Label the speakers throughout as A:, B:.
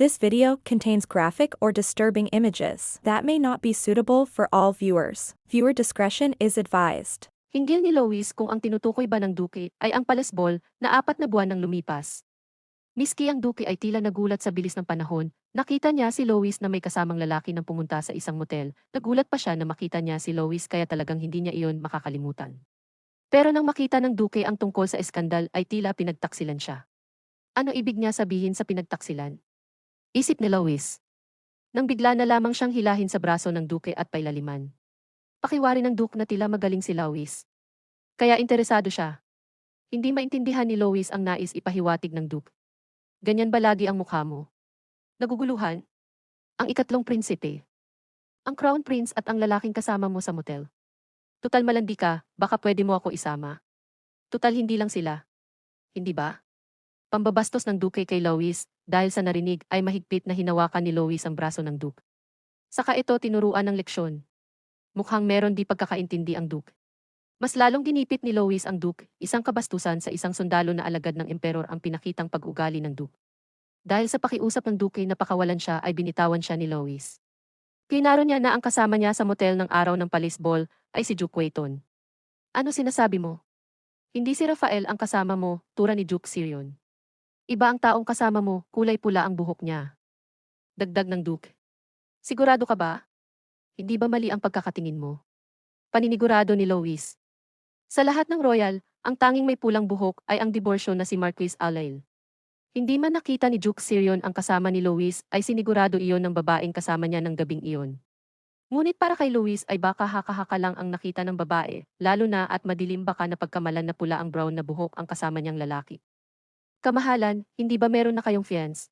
A: This video contains graphic or disturbing images that may not be suitable for all viewers. Viewer discretion is advised.
B: Hinggil ni Lois kung ang tinutukoy ba ng Duke ay ang palasbol na apat na buwan nang lumipas. Miski ang Duke ay tila nagulat sa bilis ng panahon, nakita niya si Lois na may kasamang lalaki nang pumunta sa isang motel. Nagulat pa siya na makita niya si Lois kaya talagang hindi niya iyon makakalimutan. Pero nang makita ng Duke ang tungkol sa eskandal ay tila pinagtaksilan siya. Ano ibig niya sabihin sa pinagtaksilan? Isip ni Lois. Nang bigla na lamang siyang hilahin sa braso ng Duke at pailaliman. Pakiwari ng Duke na tila magaling si Lois. Kaya interesado siya. Hindi maintindihan ni Lois ang nais ipahiwatig ng Duke. Ganyan ba lagi ang mukha mo? Naguguluhan? Ang ikatlong prinsipe. Ang crown prince at ang lalaking kasama mo sa motel. Tutal malandi ka, baka pwede mo ako isama. Tutal hindi lang sila. Hindi ba? Pambabastos ng Duke kay Lois, dahil sa narinig ay mahigpit na hinawakan ni Lois ang braso ng Duke. Saka ito tinuruan ng leksyon. Mukhang meron di pagkakaintindi ang Duke. Mas lalong ginipit ni Lois ang Duke, isang kabastusan sa isang sundalo na alagad ng emperor ang pinakitang pag-ugali ng Duke. Dahil sa pakiusap ng Duke na pakawalan siya ay binitawan siya ni Lois. Pinaro niya na ang kasama niya sa motel ng araw ng palisbol ay si Duke Wayton. Ano sinasabi mo? Hindi si Rafael ang kasama mo, tura ni Duke Sirion. Iba ang taong kasama mo, kulay pula ang buhok niya. Dagdag ng Duke. Sigurado ka ba? Hindi ba mali ang pagkakatingin mo? Paninigurado ni Lois. Sa lahat ng royal, ang tanging may pulang buhok ay ang diborsyo na si Marquis Alail. Hindi man nakita ni Duke Sirion ang kasama ni Lois ay sinigurado iyon ng babaeng kasama niya ng gabing iyon. Ngunit para kay Luis ay baka haka-haka lang ang nakita ng babae, lalo na at madilim baka na pagkamalan na pula ang brown na buhok ang kasama niyang lalaki. Kamahalan, hindi ba meron na kayong fiance?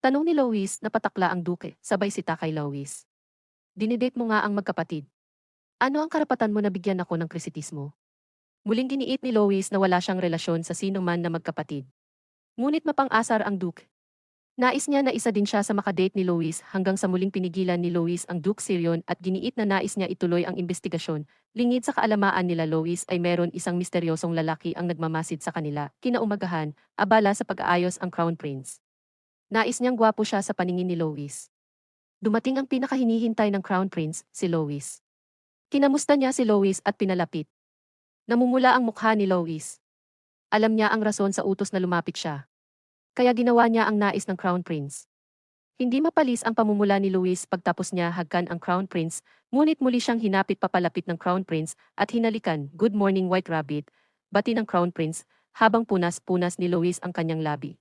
B: Tanong ni Lois na patakla ang duke, sabay sita kay Lois. Dinidate mo nga ang magkapatid. Ano ang karapatan mo na bigyan ako ng krisitismo? Muling giniit ni Lois na wala siyang relasyon sa sino man na magkapatid. Ngunit mapang-asar ang Duke. Nais niya na isa din siya sa makadate ni Lois hanggang sa muling pinigilan ni Lois ang Duke Sirion at giniit na nais niya ituloy ang investigasyon. Lingid sa kaalamaan nila Lois ay meron isang misteryosong lalaki ang nagmamasid sa kanila. Kinaumagahan, abala sa pag-aayos ang Crown Prince. Nais niyang gwapo siya sa paningin ni Lois. Dumating ang pinakahinihintay ng Crown Prince, si Lois. Kinamusta niya si Lois at pinalapit. Namumula ang mukha ni Lois. Alam niya ang rason sa utos na lumapit siya. Kaya ginawa niya ang nais ng Crown Prince. Hindi mapalis ang pamumula ni Louis pagtapos niya hagkan ang Crown Prince, ngunit muli siyang hinapit papalapit ng Crown Prince at hinalikan, Good morning White Rabbit, bati ng Crown Prince, habang punas-punas ni Louis ang kanyang labi.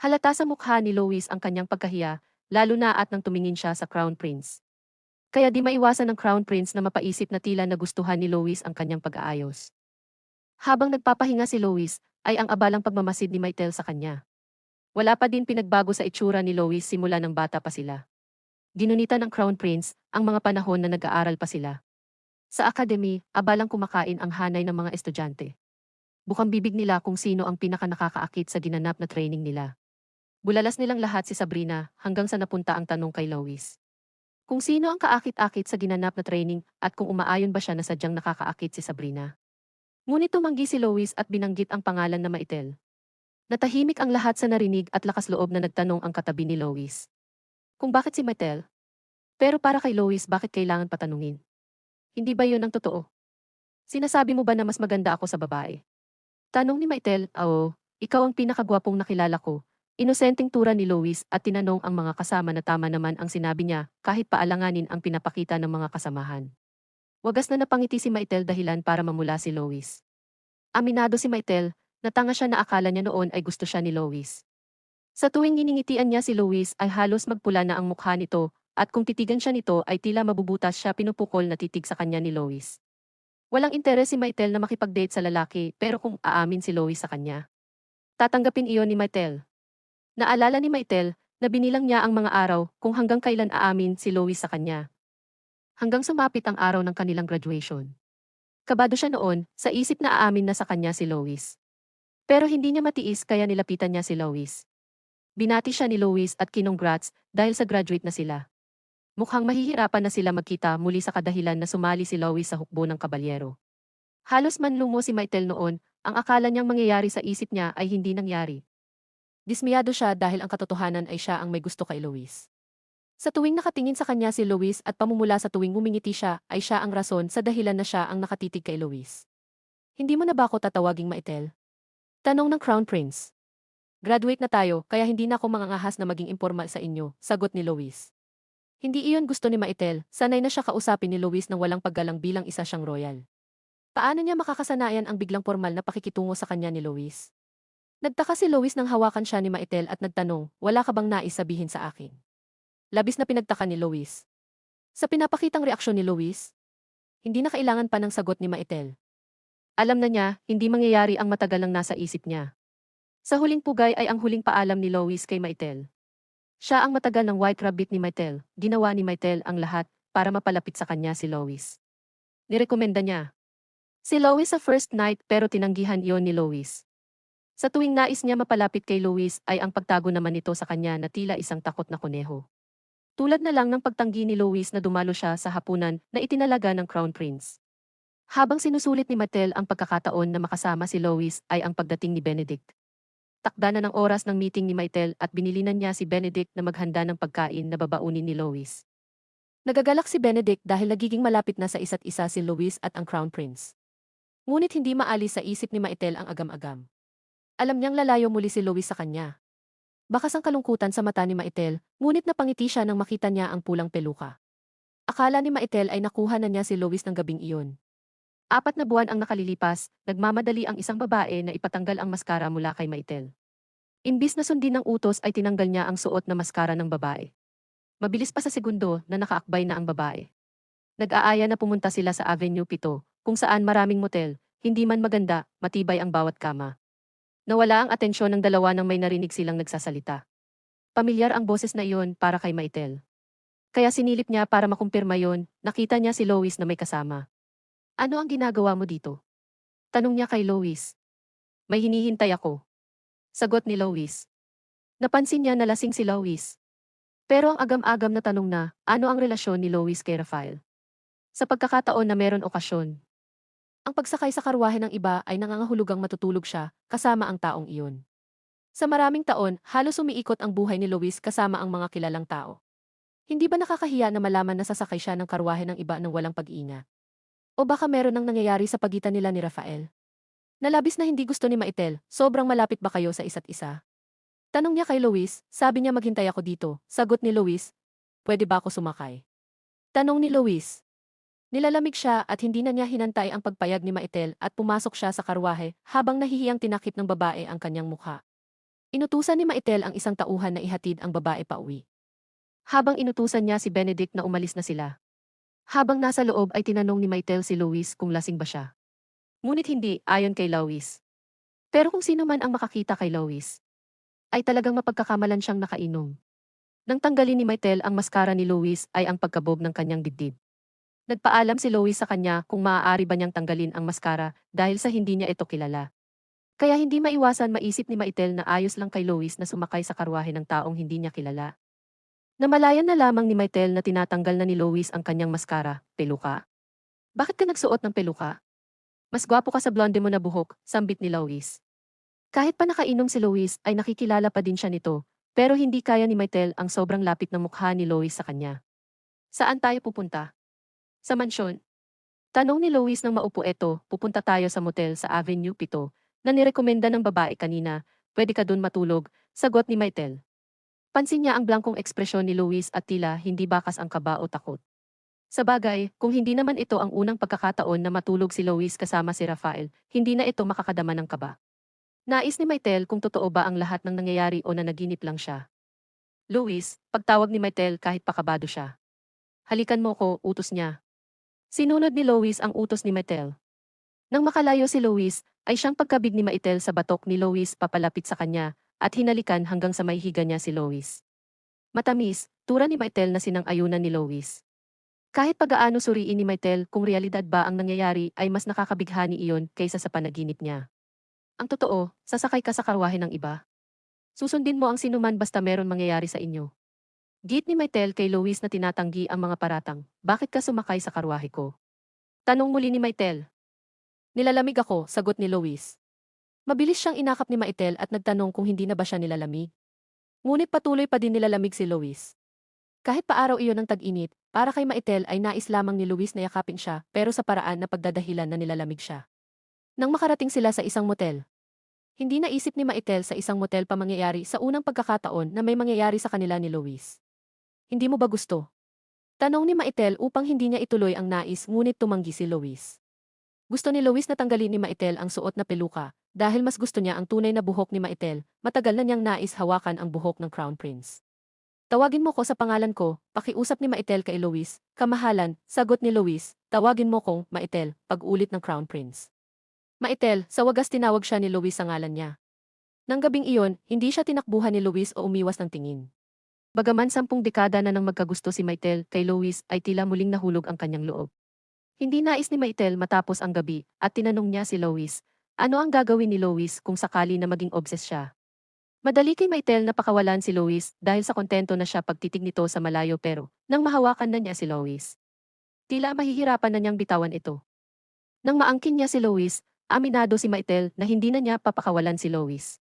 B: Halata sa mukha ni Louis ang kanyang pagkahiya, lalo na at nang tumingin siya sa Crown Prince. Kaya di maiwasan ng Crown Prince na mapaisip na tila nagustuhan ni Louis ang kanyang pag-aayos. Habang nagpapahinga si Louis, ay ang abalang pagmamasid ni Maitel sa kanya. Wala pa din pinagbago sa itsura ni Lois simula ng bata pa sila. Ginunita ng Crown Prince ang mga panahon na nag-aaral pa sila. Sa academy, abalang kumakain ang hanay ng mga estudyante. Bukang bibig nila kung sino ang pinaka nakakaakit sa ginanap na training nila. Bulalas nilang lahat si Sabrina hanggang sa napunta ang tanong kay Lois. Kung sino ang kaakit-akit sa ginanap na training at kung umaayon ba siya na sadyang nakakaakit si Sabrina. Ngunit tumanggi si Lois at binanggit ang pangalan na Maitel. Natahimik ang lahat sa narinig at lakas loob na nagtanong ang katabi ni Lois. Kung bakit si Maitel? Pero para kay Lois bakit kailangan patanungin? Hindi ba yun ang totoo? Sinasabi mo ba na mas maganda ako sa babae? Tanong ni Maitel, oo, ikaw ang pinakagwapong nakilala ko. Inosenteng tura ni Lois at tinanong ang mga kasama na tama naman ang sinabi niya kahit paalanganin ang pinapakita ng mga kasamahan. Wagas na napangiti si Maitel dahilan para mamula si Lois. Aminado si Maitel Natanga siya na akala niya noon ay gusto siya ni Lois. Sa tuwing niningitian niya si Lois ay halos magpula na ang mukha nito, at kung titigan siya nito ay tila mabubutas siya pinupukol na titig sa kanya ni Lois. Walang interes si Maitel na makipag-date sa lalaki pero kung aamin si Lois sa kanya. Tatanggapin iyon ni Maitel. Naalala ni Maitel na binilang niya ang mga araw kung hanggang kailan aamin si Lois sa kanya. Hanggang sumapit ang araw ng kanilang graduation. Kabado siya noon, sa isip na aamin na sa kanya si Lois. Pero hindi niya matiis kaya nilapitan niya si Lois. Binati siya ni Lois at kinongrats dahil sa graduate na sila. Mukhang mahihirapan na sila magkita muli sa kadahilan na sumali si Lois sa hukbo ng kabalyero. Halos manlumo si Maitel noon, ang akala niyang mangyayari sa isip niya ay hindi nangyari. Dismiyado siya dahil ang katotohanan ay siya ang may gusto kay Lois. Sa tuwing nakatingin sa kanya si Lois at pamumula sa tuwing ngumingiti siya ay siya ang rason sa dahilan na siya ang nakatitig kay Lois. Hindi mo na ba ako tatawaging Maitel? Tanong ng Crown Prince. Graduate na tayo kaya hindi na ako mangangahas na maging informal sa inyo, sagot ni Lois. Hindi iyon gusto ni Maitel, sanay na siya kausapin ni Luis ng walang paggalang bilang isa siyang royal. Paano niya makakasanayan ang biglang formal na pakikitungo sa kanya ni Luis? Nagtaka si Luis nang hawakan siya ni Maitel at nagtanong, wala ka bang nais sabihin sa akin? Labis na pinagtaka ni Luis. Sa pinapakitang reaksyon ni Luis, hindi na kailangan pa ng sagot ni Maitel. Alam na niya, hindi mangyayari ang matagal lang nasa isip niya. Sa huling pugay ay ang huling paalam ni Lois kay Maitel. Siya ang matagal ng white rabbit ni Maitel. Ginawa ni Maitel ang lahat para mapalapit sa kanya si Lois. Nirekomenda niya. Si Lois sa first night pero tinanggihan iyon ni Lois. Sa tuwing nais niya mapalapit kay Lois ay ang pagtago naman nito sa kanya na tila isang takot na kuneho. Tulad na lang ng pagtanggi ni Lois na dumalo siya sa hapunan na itinalaga ng Crown Prince. Habang sinusulit ni Mattel ang pagkakataon na makasama si Lois ay ang pagdating ni Benedict. Takda na ng oras ng meeting ni Maitel at binilinan niya si Benedict na maghanda ng pagkain na babaunin ni Lois. Nagagalak si Benedict dahil nagiging malapit na sa isa't isa si Lois at ang Crown Prince. Ngunit hindi maalis sa isip ni Maitel ang agam-agam. Alam niyang lalayo muli si Lois sa kanya. Bakas ang kalungkutan sa mata ni Maitel, ngunit napangiti siya nang makita niya ang pulang peluka. Akala ni Maitel ay nakuha na niya si Lois ng gabing iyon. Apat na buwan ang nakalilipas, nagmamadali ang isang babae na ipatanggal ang maskara mula kay Maitel. Imbis na sundin ng utos ay tinanggal niya ang suot na maskara ng babae. Mabilis pa sa segundo na nakaakbay na ang babae. Nag-aaya na pumunta sila sa Avenue 7, kung saan maraming motel, hindi man maganda, matibay ang bawat kama. Nawala ang atensyon ng dalawa nang may narinig silang nagsasalita. Pamilyar ang boses na iyon para kay Maitel. Kaya sinilip niya para makumpirma yon, nakita niya si Lois na may kasama. Ano ang ginagawa mo dito? Tanong niya kay Lois. May hinihintay ako. Sagot ni Lois. Napansin niya na lasing si Lois. Pero ang agam-agam na tanong na, ano ang relasyon ni Lois kay Rafael? Sa pagkakataon na meron okasyon. Ang pagsakay sa karwahe ng iba ay nangangahulugang matutulog siya, kasama ang taong iyon. Sa maraming taon, halos umiikot ang buhay ni Lois kasama ang mga kilalang tao. Hindi ba nakakahiya na malaman na sasakay siya ng karwahe ng iba ng walang pag-iingat? O baka meron nang nangyayari sa pagitan nila ni Rafael. Nalabis na hindi gusto ni Maitel, sobrang malapit ba kayo sa isa't isa? Tanong niya kay Luis, sabi niya maghintay ako dito. Sagot ni Luis, pwede ba ako sumakay? Tanong ni Luis. Nilalamig siya at hindi na niya hinantay ang pagpayag ni Maitel at pumasok siya sa karwahe habang nahihiyang tinakip ng babae ang kanyang mukha. Inutusan ni Maitel ang isang tauhan na ihatid ang babae pa uwi. Habang inutusan niya si Benedict na umalis na sila, habang nasa loob ay tinanong ni Maitel si Louis kung lasing ba siya. Ngunit hindi, ayon kay Louis. Pero kung sino man ang makakita kay Louis, ay talagang mapagkakamalan siyang nakainom. Nang tanggalin ni Maitel ang maskara ni Louis ay ang pagkabob ng kanyang dibdib. Nagpaalam si Louis sa kanya kung maaari ba niyang tanggalin ang maskara dahil sa hindi niya ito kilala. Kaya hindi maiwasan maisip ni Maitel na ayos lang kay Louis na sumakay sa karwahe ng taong hindi niya kilala. Namalayan na lamang ni Maitel na tinatanggal na ni Lois ang kanyang maskara, peluka. Bakit ka nagsuot ng peluka? Mas gwapo ka sa blonde mo na buhok, sambit ni Lois. Kahit pa nakainom si Lois ay nakikilala pa din siya nito, pero hindi kaya ni Maitel ang sobrang lapit ng mukha ni Lois sa kanya. Saan tayo pupunta? Sa mansyon. Tanong ni Lois nang maupo eto, pupunta tayo sa motel sa Avenue 7, na nirekomenda ng babae kanina, pwede ka dun matulog, sagot ni Maitel. Pansin niya ang blankong ekspresyon ni Luis at tila hindi bakas ang kaba o takot. Sa bagay, kung hindi naman ito ang unang pagkakataon na matulog si Luis kasama si Rafael, hindi na ito makakadama ng kaba. Nais ni Maitel kung totoo ba ang lahat ng nangyayari o na naginip lang siya. Luis, pagtawag ni Maitel kahit pakabado siya. Halikan mo ko, utos niya. Sinunod ni Lois ang utos ni Maitel. Nang makalayo si Lois, ay siyang pagkabig ni Maitel sa batok ni Lois papalapit sa kanya, at hinalikan hanggang sa may higa niya si Lois. Matamis, tura ni Maitel na sinang-ayunan ni Lois. Kahit pag-aano suriin ni Maitel kung realidad ba ang nangyayari ay mas nakakabighani iyon kaysa sa panaginip niya. Ang totoo, sasakay ka sa karwahe ng iba. Susundin mo ang sinuman basta meron mangyayari sa inyo. Git ni Maitel kay Lois na tinatanggi ang mga paratang, bakit ka sumakay sa karwahe ko? Tanong muli ni Maitel. Nilalamig ako, sagot ni Lois. Mabilis siyang inakap ni Maitel at nagtanong kung hindi na ba siya nilalamig. Ngunit patuloy pa din nilalamig si Lois. Kahit pa araw iyon ng tag-init, para kay Maitel ay nais lamang ni Luis na yakapin siya pero sa paraan na pagdadahilan na nilalamig siya. Nang makarating sila sa isang motel, hindi naisip ni Maitel sa isang motel pa mangyayari sa unang pagkakataon na may mangyayari sa kanila ni Luis. Hindi mo ba gusto? Tanong ni Maitel upang hindi niya ituloy ang nais ngunit tumanggi si Luis. Gusto ni Luis na tanggalin ni Maitel ang suot na peluka dahil mas gusto niya ang tunay na buhok ni Maitel, matagal na niyang nais hawakan ang buhok ng Crown Prince. Tawagin mo ko sa pangalan ko, pakiusap ni Maitel kay Luis, kamahalan, sagot ni Luis, tawagin mo kong Maitel, pag-ulit ng Crown Prince. Maitel, sa wagas tinawag siya ni Luis sa ngalan niya. Nang gabing iyon, hindi siya tinakbuhan ni Luis o umiwas ng tingin. Bagaman sampung dekada na nang magkagusto si Maitel kay Luis ay tila muling nahulog ang kanyang loob. Hindi nais ni Maitel matapos ang gabi at tinanong niya si Luis, ano ang gagawin ni Luis kung sakali na maging obses siya. Madali kay Maitel na pakawalan si Lois dahil sa kontento na siya pagtitig nito sa malayo pero nang mahawakan na niya si Lois. Tila mahihirapan na niyang bitawan ito. Nang maangkin niya si Lois, aminado si Maitel na hindi na niya papakawalan si Lois.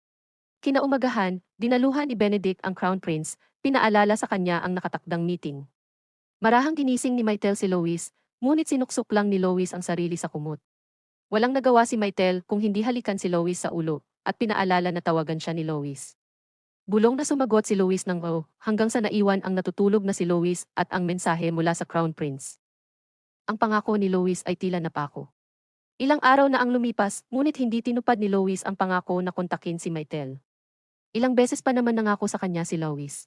B: Kinaumagahan, dinaluhan ni Benedict ang Crown Prince, pinaalala sa kanya ang nakatakdang meeting. Marahang ginising ni Maitel si Lois, ngunit sinuksok lang ni Lois ang sarili sa kumot. Walang nagawa si Maitel kung hindi halikan si Lois sa ulo, at pinaalala na tawagan siya ni Lois. Bulong na sumagot si Lois ng oh, hanggang sa naiwan ang natutulog na si Lois at ang mensahe mula sa Crown Prince. Ang pangako ni Lois ay tila napako. Ilang araw na ang lumipas, ngunit hindi tinupad ni Lois ang pangako na kontakin si Maitel. Ilang beses pa naman nangako sa kanya si Lois.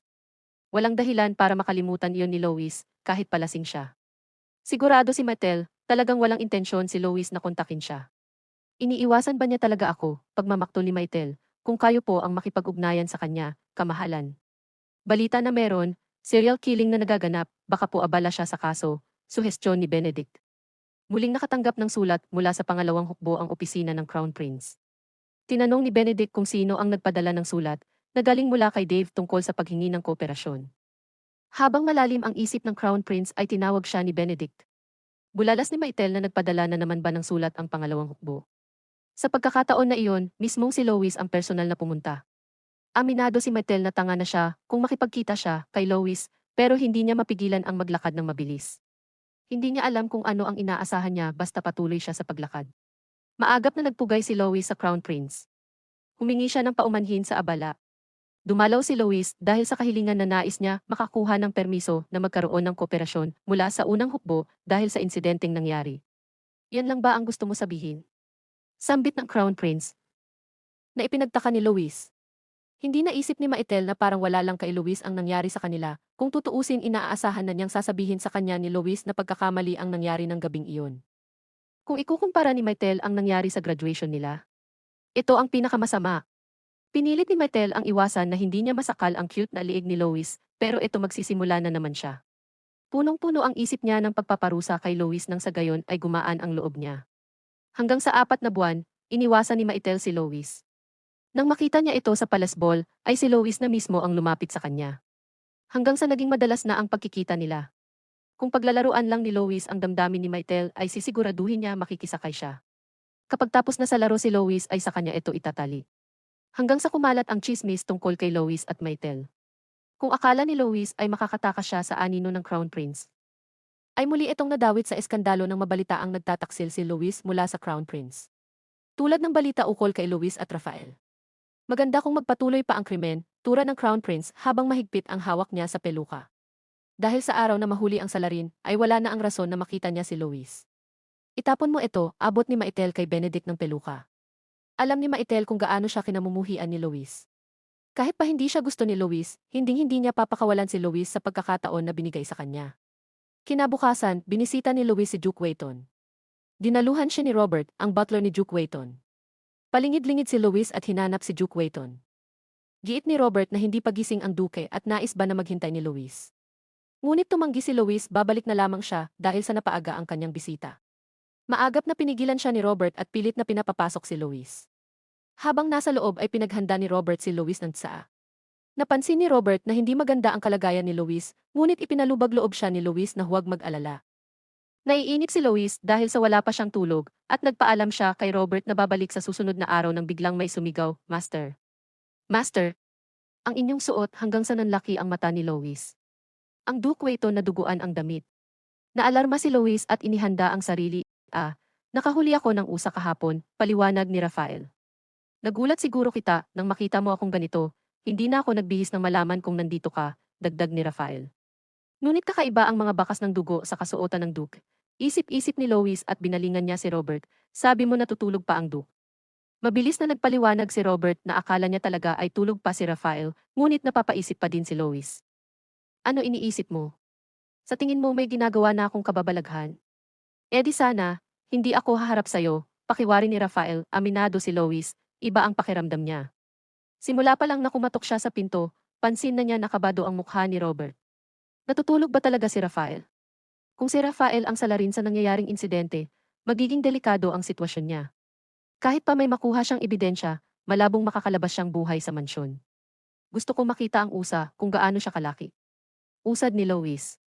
B: Walang dahilan para makalimutan iyon ni Lois, kahit palasing siya. Sigurado si Maitel, talagang walang intensyon si Lois na kontakin siya. Iniiwasan ba niya talaga ako, pagmamakto ni Maitel, kung kayo po ang makipag-ugnayan sa kanya, kamahalan? Balita na meron, serial killing na nagaganap, baka po abala siya sa kaso, suhestyon ni Benedict. Muling nakatanggap ng sulat mula sa pangalawang hukbo ang opisina ng Crown Prince. Tinanong ni Benedict kung sino ang nagpadala ng sulat, na galing mula kay Dave tungkol sa paghingi ng kooperasyon. Habang malalim ang isip ng Crown Prince ay tinawag siya ni Benedict. Bulalas ni Maitel na nagpadala na naman ba ng sulat ang pangalawang hukbo. Sa pagkakataon na iyon, mismong si Lois ang personal na pumunta. Aminado si Maitel na tanga na siya kung makipagkita siya kay Lois pero hindi niya mapigilan ang maglakad ng mabilis. Hindi niya alam kung ano ang inaasahan niya basta patuloy siya sa paglakad. Maagap na nagpugay si Lois sa Crown Prince. Humingi siya ng paumanhin sa abala. Dumalaw si Lois dahil sa kahilingan na nais niya makakuha ng permiso na magkaroon ng kooperasyon mula sa unang hukbo dahil sa insidenteng nangyari. Yan lang ba ang gusto mo sabihin? Sambit ng Crown Prince. Na ipinagtaka ni Luis. Hindi naisip ni Maitel na parang wala lang kay Luis ang nangyari sa kanila, kung tutuusin inaasahan na niyang sasabihin sa kanya ni Luis na pagkakamali ang nangyari ng gabing iyon. Kung ikukumpara ni Maitel ang nangyari sa graduation nila, ito ang pinakamasama. Pinilit ni Maitel ang iwasan na hindi niya masakal ang cute na liig ni Lois, pero ito magsisimula na naman siya. Punong-puno ang isip niya ng pagpaparusa kay Lois nang sa gayon ay gumaan ang loob niya. Hanggang sa apat na buwan, iniwasan ni Maitel si Lois. Nang makita niya ito sa palasbol, ay si Lois na mismo ang lumapit sa kanya. Hanggang sa naging madalas na ang pagkikita nila. Kung paglalaruan lang ni Lois ang damdamin ni Maitel ay sisiguraduhin niya makikisakay siya. Kapag tapos na sa laro si Lois ay sa kanya ito itatali. Hanggang sa kumalat ang chismis tungkol kay Lois at Maitel. Kung akala ni Lois ay makakatakas siya sa anino ng Crown Prince, ay muli itong nadawit sa eskandalo ng mabalitaang nagtataksil si Luis mula sa Crown Prince. Tulad ng balita ukol kay Luis at Rafael. Maganda kung magpatuloy pa ang krimen, tura ng Crown Prince habang mahigpit ang hawak niya sa peluka. Dahil sa araw na mahuli ang salarin, ay wala na ang rason na makita niya si Luis. Itapon mo ito, abot ni Maitel kay Benedict ng peluka. Alam ni Maitel kung gaano siya kinamumuhian ni Luis. Kahit pa hindi siya gusto ni Luis, hinding-hindi niya papakawalan si Luis sa pagkakataon na binigay sa kanya. Kinabukasan, binisita ni Louis si Duke Wayton. Dinaluhan siya ni Robert, ang butler ni Duke Wayton. Palingid-lingid si Louis at hinanap si Duke Wayton. Giit ni Robert na hindi pagising ang duke at nais ba na maghintay ni Louis. Ngunit tumanggi si Louis babalik na lamang siya dahil sa napaaga ang kanyang bisita. Maagap na pinigilan siya ni Robert at pilit na pinapapasok si Louis. Habang nasa loob ay pinaghanda ni Robert si Louis ng tsaa. Napansin ni Robert na hindi maganda ang kalagayan ni Lois, ngunit ipinalubag loob siya ni Lois na huwag mag-alala. Naiinip si Lois dahil sa wala pa siyang tulog, at nagpaalam siya kay Robert na babalik sa susunod na araw nang biglang may sumigaw, Master. Master, ang inyong suot hanggang sa nanlaki ang mata ni Lois. Ang dukway ito na duguan ang damit. Naalarma si Lois at inihanda ang sarili. Ah, nakahuli ako ng usa kahapon, paliwanag ni Rafael. Nagulat siguro kita nang makita mo akong ganito, hindi na ako nagbihis ng malaman kung nandito ka, dagdag ni Rafael. Ngunit kakaiba ang mga bakas ng dugo sa kasuotan ng Duke. Isip-isip ni Lois at binalingan niya si Robert, sabi mo natutulog pa ang Duke. Mabilis na nagpaliwanag si Robert na akala niya talaga ay tulog pa si Rafael, ngunit napapaisip pa din si Lois. Ano iniisip mo? Sa tingin mo may ginagawa na akong kababalaghan? Eh di sana, hindi ako haharap sa'yo, pakiwari ni Rafael, aminado si Lois, iba ang pakiramdam niya. Simula pa lang na kumatok siya sa pinto, pansin na niya nakabado ang mukha ni Robert. Natutulog ba talaga si Rafael? Kung si Rafael ang salarin sa nangyayaring insidente, magiging delikado ang sitwasyon niya. Kahit pa may makuha siyang ebidensya, malabong makakalabas siyang buhay sa mansyon. Gusto ko makita ang usa kung gaano siya kalaki. Usad ni Lois.